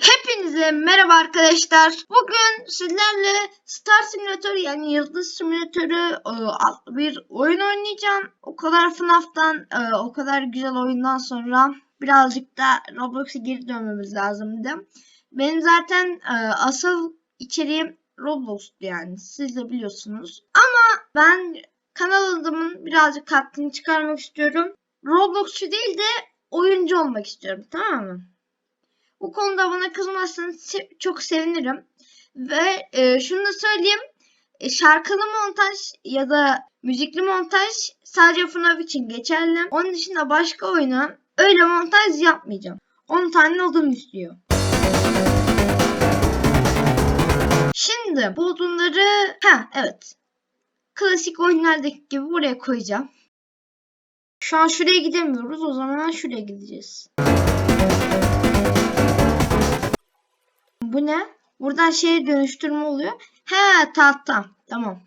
Hepinize merhaba arkadaşlar. Bugün sizlerle Star Simulator yani Yıldız Simülatörü e, adlı bir oyun oynayacağım. O kadar FNAF'tan, e, o kadar güzel oyundan sonra birazcık da Roblox'a geri dönmemiz lazımdı. Benim zaten e, asıl içeriğim Roblox'tu yani siz de biliyorsunuz. Ama ben kanal adımın birazcık hakkını çıkarmak istiyorum. Roblox'cu değil de oyuncu olmak istiyorum tamam mı? Bu konuda bana kızmazsanız çok sevinirim. Ve e, şunu da söyleyeyim. E, şarkılı montaj ya da müzikli montaj sadece FNAF için geçerli. Onun dışında başka oyuna öyle montaj yapmayacağım. 10 tane odun istiyor. Şimdi bu odunları... Ha evet. Klasik oyunlardaki gibi buraya koyacağım. Şu an şuraya gidemiyoruz. O zaman şuraya gideceğiz. Bu ne? Buradan şeye dönüştürme oluyor. He tahta. Tamam.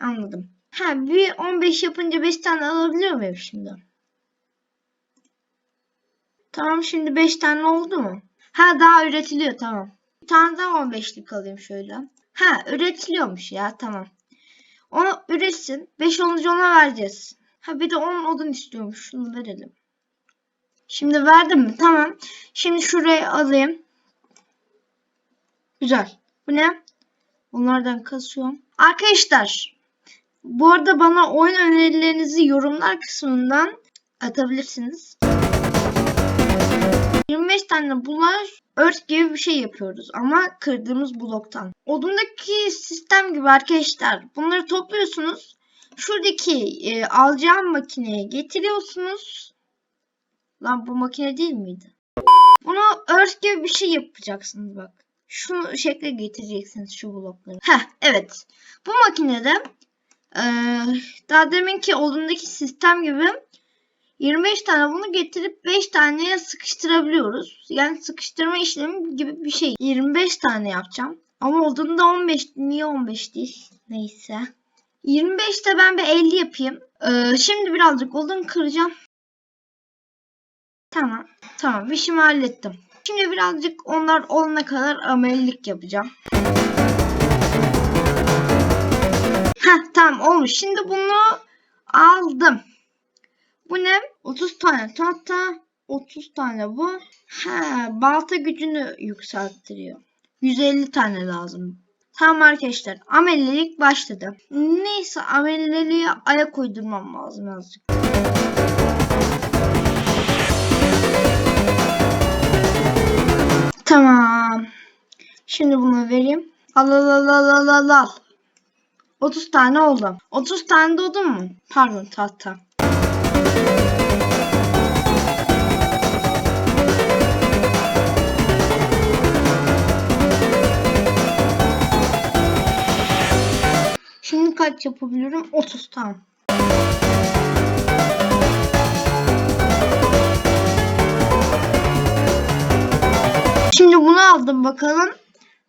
Anladım. Ha bir 15 yapınca 5 tane alabiliyor muyum şimdi? Tamam şimdi 5 tane oldu mu? Ha daha üretiliyor tamam. Bir tane daha 15'lik alayım şöyle. Ha üretiliyormuş ya tamam. Onu üretsin. 5 olunca ona vereceğiz. Ha bir de 10 odun istiyormuş. Şunu verelim. Şimdi verdim mi? Tamam. Şimdi şuraya alayım. Güzel. Bu ne? Bunlardan kasıyorum. Arkadaşlar bu arada bana oyun önerilerinizi yorumlar kısmından atabilirsiniz. 25 tane bulaş ört gibi bir şey yapıyoruz ama kırdığımız bloktan. Odundaki sistem gibi arkadaşlar. Bunları topluyorsunuz. Şuradaki e, alacağım makineye getiriyorsunuz. Lan bu makine değil miydi? Bunu ört gibi bir şey yapacaksınız bak şu şekle getireceksiniz şu blokları. Heh evet. Bu makinede e, daha deminki olduğundaki sistem gibi 25 tane bunu getirip 5 taneye sıkıştırabiliyoruz. Yani sıkıştırma işlemi gibi bir şey. 25 tane yapacağım. Ama olduğunda 15. Niye 15 değil? Neyse. 25'te ben bir 50 yapayım. Ee, şimdi birazcık odun kıracağım. Tamam. Tamam. işimi hallettim. Şimdi birazcık onlar olana kadar amelilik yapacağım. Heh tamam olmuş. Şimdi bunu aldım. Bu ne? 30 tane tahta. 30 tane bu. Ha, balta gücünü yükselttiriyor. 150 tane lazım. Tamam arkadaşlar. Amelilik başladı. Neyse ameliliğe ayak uydurmam lazım azıcık. Tamam. Şimdi bunu vereyim. Al al al al al al al. 30 tane oldu. 30 tane de mu? Pardon tahta. Şimdi kaç yapabiliyorum? 30 tamam. Aldım bakalım.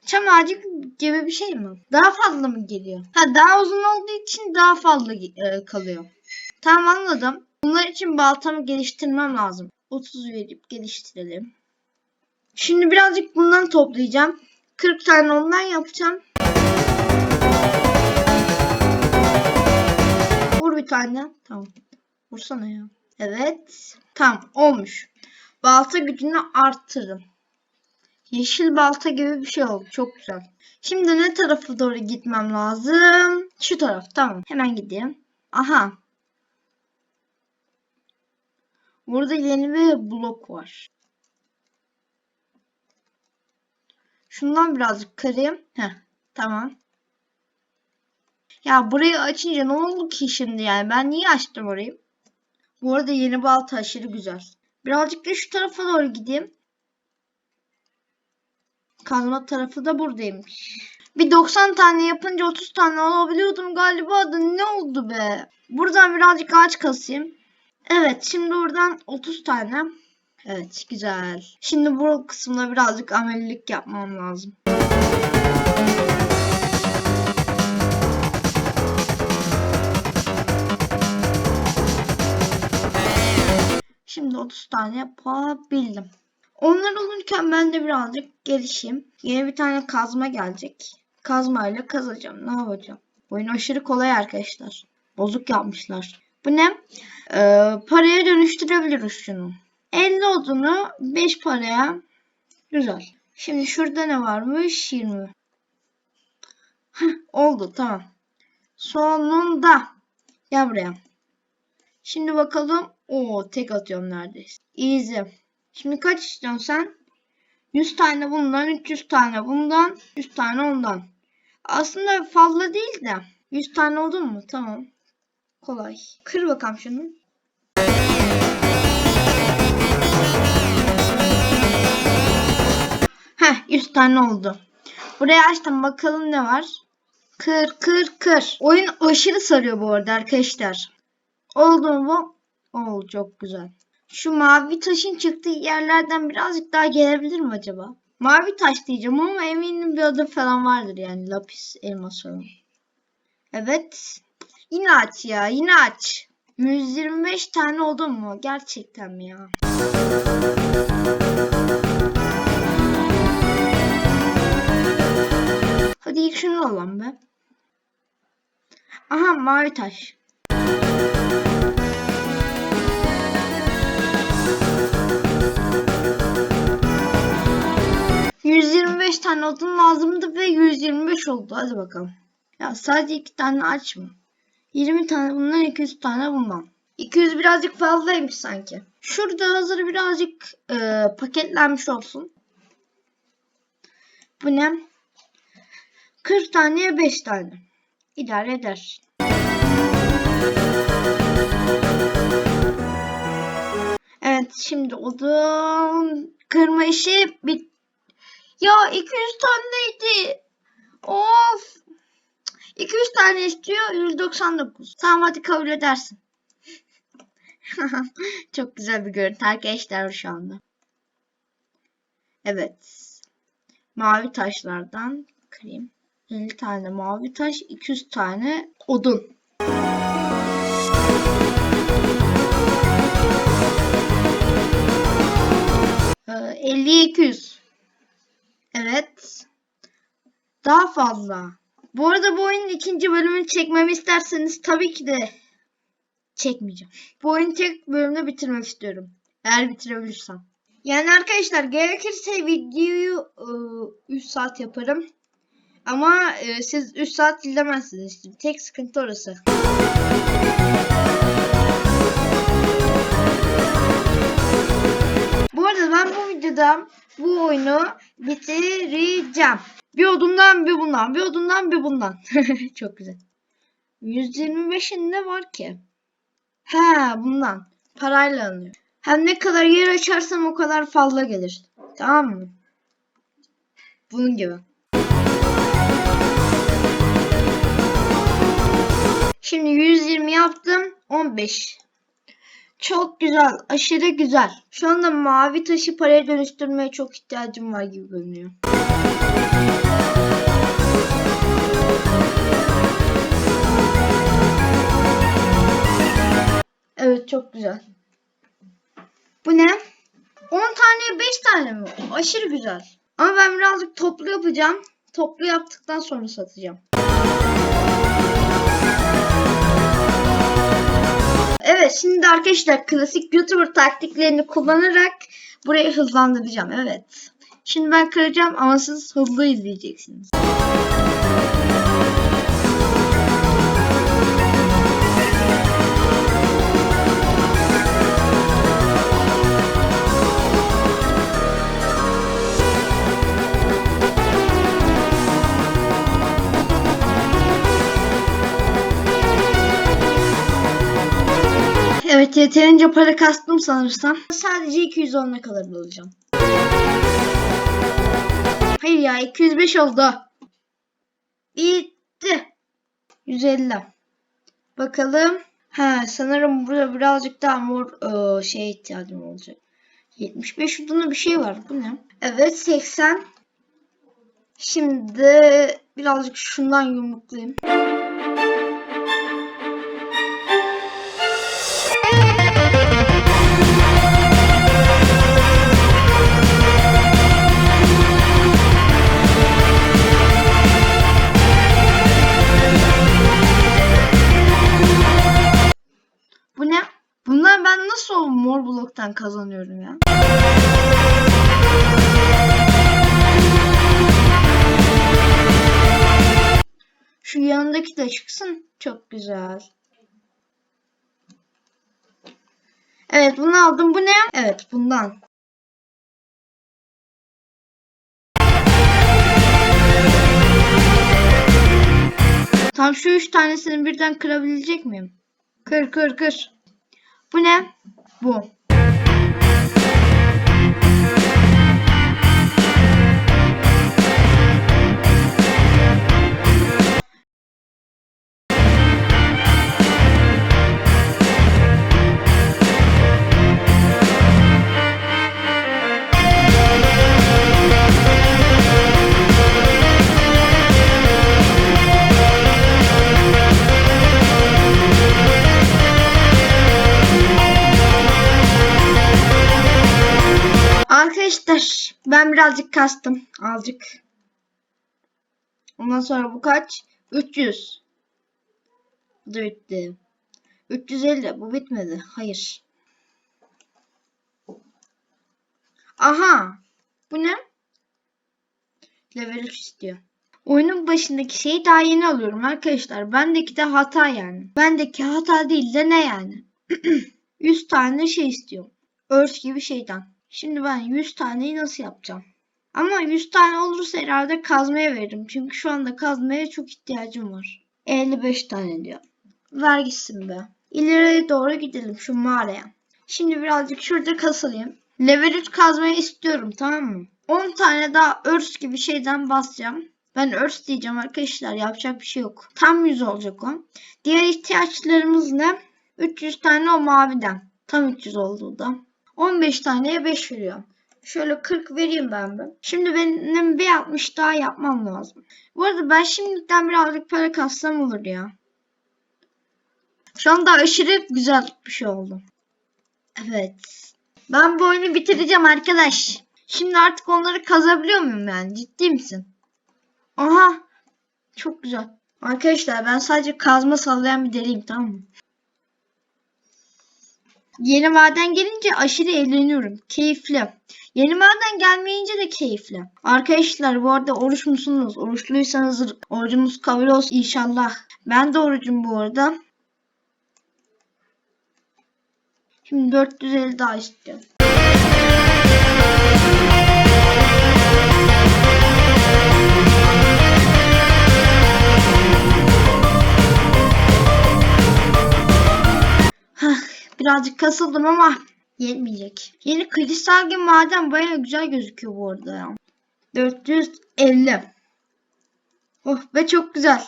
Çam ağacı gibi bir şey mi? Daha fazla mı geliyor? Ha daha uzun olduğu için daha fazla e, kalıyor. Tamam anladım. Bunlar için baltamı geliştirmem lazım. 30 verip geliştirelim. Şimdi birazcık bundan toplayacağım. 40 tane ondan yapacağım. Vur bir tane. Tamam. Vursana ya. Evet. Tamam olmuş. Balta gücünü arttırın. Yeşil balta gibi bir şey oldu. Çok güzel. Şimdi ne tarafa doğru gitmem lazım? Şu taraf. Tamam. Hemen gideyim. Aha. Burada yeni bir blok var. Şundan birazcık kırayım. Heh. Tamam. Ya burayı açınca ne oldu ki şimdi yani? Ben niye açtım orayı? Bu arada yeni balta aşırı güzel. Birazcık da şu tarafa doğru gideyim. Kazma tarafı da buradaymış. Bir 90 tane yapınca 30 tane alabiliyordum galiba da ne oldu be? Buradan birazcık ağaç kasayım. Evet şimdi buradan 30 tane. Evet güzel. Şimdi bu kısımda birazcık amelilik yapmam lazım. Şimdi 30 tane yapabildim. Onlar olurken ben de birazcık gelişeyim. Yeni bir tane kazma gelecek. Kazmayla kazacağım. Ne yapacağım? Oyun aşırı kolay arkadaşlar. Bozuk yapmışlar. Bu ne? Ee, paraya dönüştürebiliriz şunu. 50 odunu 5 paraya. Güzel. Şimdi şurada ne varmış? 20. Heh, oldu tamam. Sonunda. Gel buraya. Şimdi bakalım. Oo tek atıyorum neredeyse. Easy. Şimdi kaç istiyorsun sen? 100 tane bundan, 300 tane bundan, 100 tane ondan. Aslında fazla değil de. 100 tane oldu mu? Tamam. Kolay. Kır bakalım şunu. Heh 100 tane oldu. Buraya açtım bakalım ne var. Kır kır kır. Oyun aşırı sarıyor bu arada arkadaşlar. Oldu mu? Oldu çok güzel. Şu mavi taşın çıktığı yerlerden birazcık daha gelebilir mi acaba? Mavi taş diyeceğim ama eminim bir adı falan vardır yani lapis elmas falan. Evet. Yine aç ya yine aç. 125 tane oldu mu? Gerçekten mi ya? Hadi ilk şunu alalım be. Aha mavi taş. ...125 tane odun lazımdı ve 125 oldu. Hadi bakalım. Ya sadece iki tane aç mı? 20 tane bundan 200 tane bundan. 200 birazcık fazlaymış sanki. Şurada hazır birazcık e, paketlenmiş olsun. Bu ne? 40 taneye 5 tane. İdare eder. Evet şimdi odun kırma işi bit. Ya 200 taneydi. Of. 200 tane istiyor 199. Tamam hadi kabul edersin. Çok güzel bir görüntü arkadaşlar şu anda. Evet. Mavi taşlardan kırayım. 50 tane mavi taş, 200 tane odun. Ee, 50'ye 200. Evet. Daha fazla. Bu arada bu oyunun ikinci bölümünü çekmemi isterseniz tabii ki de çekmeyeceğim. Bu oyunu tek bölümde bitirmek istiyorum. Eğer bitirebilirsem. Yani arkadaşlar gerekirse videoyu 3 saat yaparım. Ama e, siz 3 saat izlemezsiniz. Tek sıkıntı orası. Arada ben bu videoda bu oyunu bitireceğim. Bir odundan bir bundan, bir odundan bir bundan. Çok güzel. 125'in ne var ki? He bundan. Parayla alınıyor. Hem ne kadar yer açarsam o kadar fazla gelir. Tamam mı? Bunun gibi. Şimdi 120 yaptım. 15. Çok güzel. Aşırı güzel. Şu anda mavi taşı paraya dönüştürmeye çok ihtiyacım var gibi görünüyor. Evet çok güzel. Bu ne? 10 taneye 5 tane mi? Aşırı güzel. Ama ben birazcık toplu yapacağım. Toplu yaptıktan sonra satacağım. Evet şimdi arkadaşlar klasik YouTuber taktiklerini kullanarak burayı hızlandıracağım. Evet. Şimdi ben kıracağım ama siz hızlı izleyeceksiniz. Yeterince para kastım sanırsam. Sadece 210'a kadar alacağım. Hayır ya 205 oldu. Bitti. 150. Bakalım. Ha sanırım burada birazcık daha mor ıı, şeye ihtiyacım olacak. 75 şurada bir şey var. Bu ne? Evet 80. Şimdi birazcık şundan yumruklayayım. Gerçekten kazanıyorum ya. Şu yanındaki de çıksın. Çok güzel. Evet bunu aldım. Bu ne? Evet bundan. Tam şu üç tanesini birden kırabilecek miyim? Kır kır kır. Bu ne? Bu. Birazcık kastım. Azıcık. Ondan sonra bu kaç? 300. Bu da bitti. 350. Bu bitmedi. Hayır. Aha. Bu ne? Level 3 istiyor. Oyunun başındaki şeyi daha yeni alıyorum arkadaşlar. Bendeki de hata yani. Bendeki hata değil de ne yani? 100 tane şey istiyorum. Örs gibi şeyden. Şimdi ben 100 taneyi nasıl yapacağım? Ama 100 tane olursa herhalde kazmaya veririm. Çünkü şu anda kazmaya çok ihtiyacım var. 55 tane diyor. Ver gitsin be. İleriye doğru gidelim şu mağaraya. Şimdi birazcık şurada kasılayım. Level 3 kazmayı istiyorum tamam mı? 10 tane daha örs gibi şeyden basacağım. Ben örs diyeceğim arkadaşlar yapacak bir şey yok. Tam 100 olacak o. Diğer ihtiyaçlarımız ne? 300 tane o maviden. Tam 300 oldu da. 15 taneye 5 veriyor. Şöyle 40 vereyim ben bir. Şimdi benim bir 60 daha yapmam lazım. Bu arada ben şimdiden birazcık para kassam olur ya. Şu anda aşırı güzel bir şey oldu. Evet. Ben bu oyunu bitireceğim arkadaş. Şimdi artık onları kazabiliyor muyum yani? Ciddi misin? Aha. Çok güzel. Arkadaşlar ben sadece kazma sallayan bir deliyim tamam mı? Yeni maden gelince aşırı eğleniyorum. Keyifli. Yeni maden gelmeyince de keyifli. Arkadaşlar bu arada oruç musunuz? Oruçluysanız orucunuz kabul olsun inşallah. Ben de orucum bu arada. Şimdi 450 daha istiyorum. Birazcık kasıldım ama yetmeyecek. Yeni kristal gibi maden baya güzel gözüküyor bu arada ya. 450. Oh be çok güzel.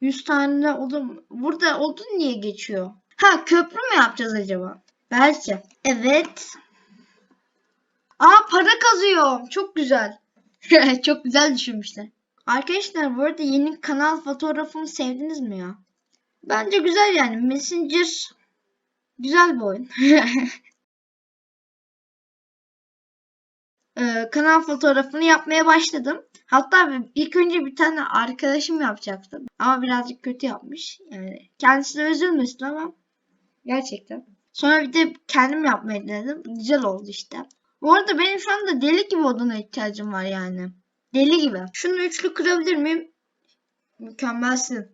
100 tane odun. Burada odun niye geçiyor? Ha köprü mü yapacağız acaba? Belki. Evet. Aa para kazıyor. Çok güzel. çok güzel düşünmüşler. Arkadaşlar bu arada yeni kanal fotoğrafımı sevdiniz mi ya? Bence güzel yani. Messenger güzel bir oyun. Ee, kanal fotoğrafını yapmaya başladım. Hatta ilk önce bir tane arkadaşım yapacaktı. Ama birazcık kötü yapmış. Yani kendisi de üzülmesin ama gerçekten. Sonra bir de kendim yapmayı denedim. Güzel oldu işte. Bu arada benim şu anda deli gibi oduna ihtiyacım var yani. Deli gibi. Şunu üçlü kırabilir miyim? Mükemmelsin.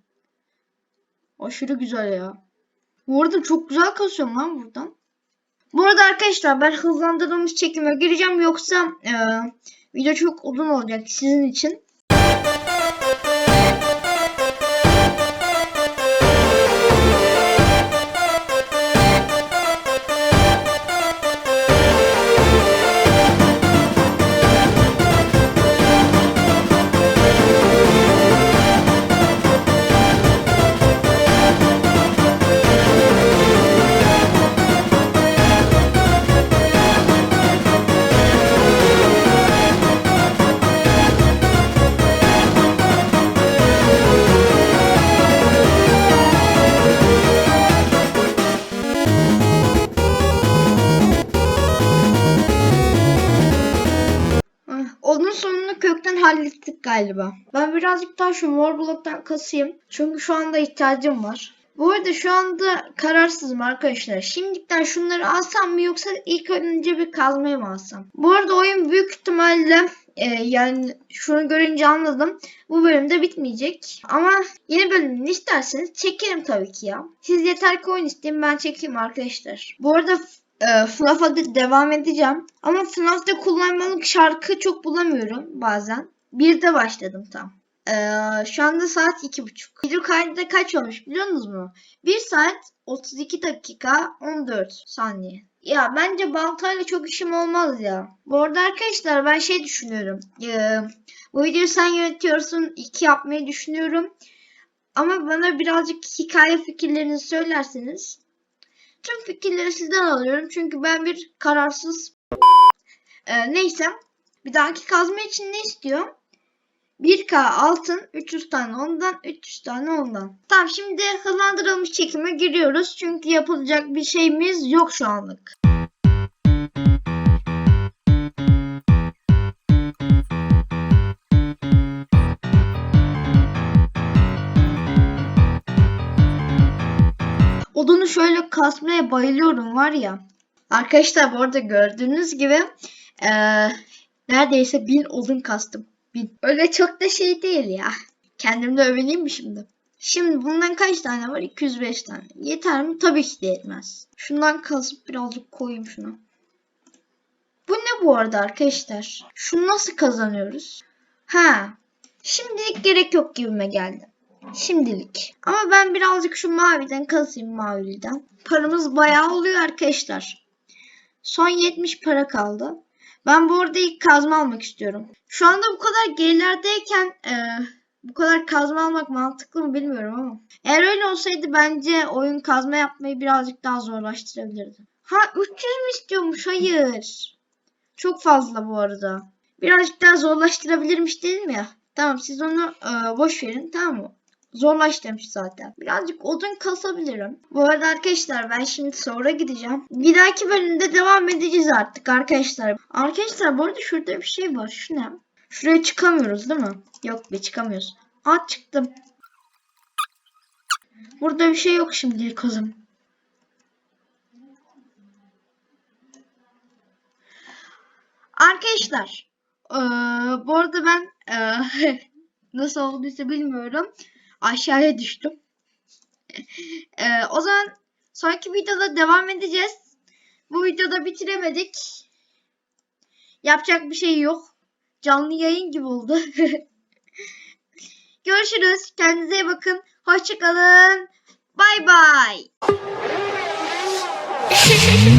Aşırı güzel ya. Bu arada çok güzel kasıyorum lan buradan. Bu arada arkadaşlar ben hızlandırılmış çekime gireceğim yoksa e, video çok uzun olacak sizin için. Galiba. Ben birazcık daha şu mor bloktan kasayım. Çünkü şu anda ihtiyacım var. Bu arada şu anda kararsızım arkadaşlar. Şimdiden şunları alsam mı yoksa ilk önce bir kazmayı mı alsam? Bu arada oyun büyük ihtimalle e, yani şunu görünce anladım. Bu bölümde bitmeyecek. Ama yeni bölümünü isterseniz çekerim tabii ki ya. Siz yeter ki oyun isteyin ben çekeyim arkadaşlar. Bu arada e, FNAF'a devam edeceğim. Ama FNAF'ta kullanmalık şarkı çok bulamıyorum bazen. Bir de başladım tam. Ee, şu anda saat iki buçuk. Video kaydı kaç olmuş biliyor musunuz mu? 1 saat 32 dakika 14 saniye. Ya bence baltayla çok işim olmaz ya. Bu arada arkadaşlar ben şey düşünüyorum. Ee, bu videoyu sen yönetiyorsun. 2 yapmayı düşünüyorum. Ama bana birazcık hikaye fikirlerinizi söylerseniz. Tüm fikirleri sizden alıyorum. Çünkü ben bir kararsız. Ee, neyse. Bir dahaki kazma için ne istiyor? 1K altın, 300 tane ondan, 300 tane ondan. Tamam şimdi hızlandırılmış çekime giriyoruz. Çünkü yapılacak bir şeyimiz yok şu anlık. Odunu şöyle kasmaya bayılıyorum var ya. Arkadaşlar bu arada gördüğünüz gibi eee, neredeyse bin odun kastım. Bin. Öyle çok da şey değil ya. Kendimde övüneyim mi şimdi? Şimdi bundan kaç tane var? 205 tane. Yeter mi? Tabii ki de yetmez. Şundan kasıp birazcık koyayım şuna. Bu ne bu arada arkadaşlar? Şunu nasıl kazanıyoruz? Ha. Şimdilik gerek yok gibime geldi. Şimdilik. Ama ben birazcık şu maviden kasayım maviden. Paramız bayağı oluyor arkadaşlar. Son 70 para kaldı. Ben bu arada ilk kazma almak istiyorum. Şu anda bu kadar gerilerdeyken e, bu kadar kazma almak mantıklı mı bilmiyorum ama. Eğer öyle olsaydı bence oyun kazma yapmayı birazcık daha zorlaştırabilirdi. Ha 300 mü istiyormuş? Hayır. Çok fazla bu arada. Birazcık daha zorlaştırabilirmiş dedim ya. Tamam siz onu e, boş verin tamam mı? Zorlaştırmış zaten. Birazcık odun kasabilirim. Bu arada arkadaşlar ben şimdi sonra gideceğim. Bir dahaki bölümde devam edeceğiz artık arkadaşlar. Arkadaşlar bu arada şurada bir şey var. Şu ne? Şuraya çıkamıyoruz değil mi? Yok be çıkamıyoruz. Aa çıktım. Burada bir şey yok şimdi kızım. Arkadaşlar eee, bu arada ben eee, nasıl olduysa bilmiyorum. Aşağıya düştüm. Eee, o zaman sonraki videoda devam edeceğiz. Bu videoda bitiremedik. Yapacak bir şey yok. Canlı yayın gibi oldu. Görüşürüz. Kendinize iyi bakın. Hoşçakalın. Bay bay.